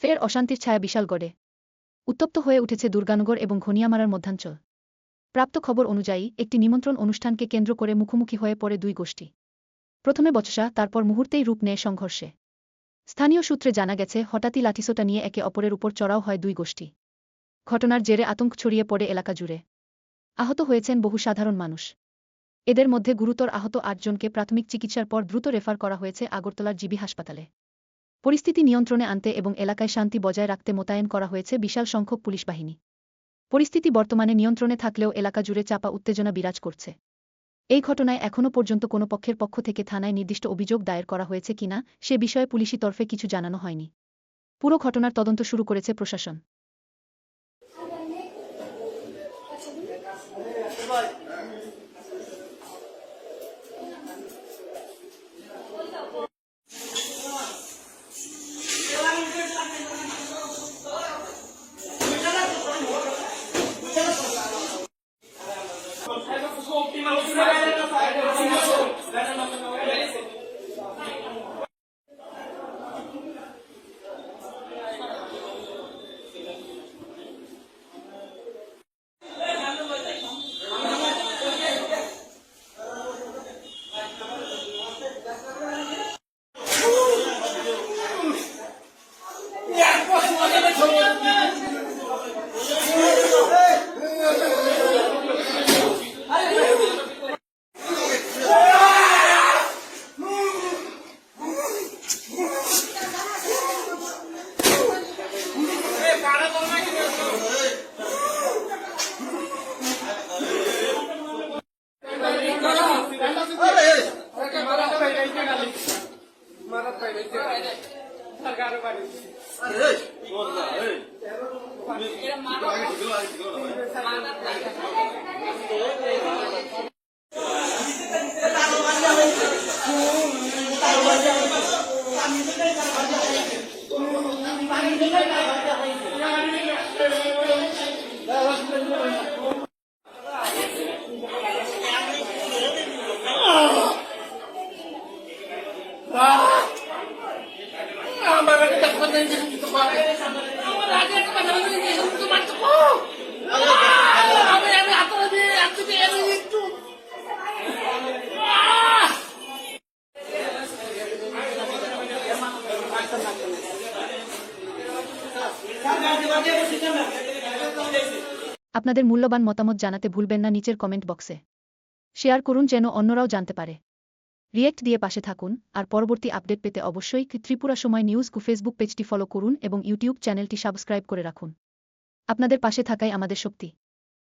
ফের অশান্তির ছায়া বিশালগড়ে উত্তপ্ত হয়ে উঠেছে দুর্গানগর এবং ঘনিয়ামারার মধ্যাঞ্চল। প্রাপ্ত খবর অনুযায়ী, একটি নিমন্ত্রণ অনুষ্ঠানকে কেন্দ্র করে মুখোমুখি হয়ে পড়ে দুই গোষ্ঠী। প্রথমে বচসা, তারপর মুহূর্তেই রূপ নেয় সংঘর্ষে। স্থানীয় সূত্রে জানা গেছে, হঠাৎই লাঠিসোটা নিয়ে একে অপরের উপর চড়াও হয় দুই গোষ্ঠী। ঘটনার জেরে আতঙ্ক ছড়িয়ে পড়ে এলাকা জুড়ে। আহত হয়েছেন বহু সাধারণ মানুষ। এদের মধ্যে গুরুতর আহত আটজনকে প্রাথমিক চিকিৎসার পর দ্রুত রেফার করা হয়েছে আগরতলার জিবি হাসপাতালে। পরিস্থিতি নিয়ন্ত্রণে আনতে এবং এলাকায় শান্তি বজায় রাখতে মোতায়েন করা হয়েছে বিশাল সংখ্যক পুলিশ বাহিনী। পরিস্থিতি বর্তমানে নিয়ন্ত্রণে থাকলেও এলাকা জুড়ে চাপা উত্তেজনা বিরাজ করছে। এই ঘটনায় এখনও পর্যন্ত কোনো পক্ষের পক্ষ থেকে থানায় নির্দিষ্ট অভিযোগ দায়ের করা হয়েছে কিনা সে বিষয়ে পুলিশি তরফে কিছু জানানো হয়নি। পুরো ঘটনার তদন্ত শুরু করেছে প্রশাসন। scopi, ma lo আমার আপনাদের মূল্যবান মতামত জানাতে ভুলবেন না নিচের কমেন্ট বক্সে। শেয়ার করুন যেন অন্যরাও জানতে পারে। রিয়েক্ট দিয়ে পাশে থাকুন, আর পরবর্তী আপডেট পেতে অবশ্যই ত্রিপুরা সময় নিউজ কু ফেসবুক পেজটি ফলো করুন এবং ইউটিউব চ্যানেলটি সাবস্ক্রাইব করে রাখুন। আপনাদের পাশে থাকাই আমাদের শক্তি।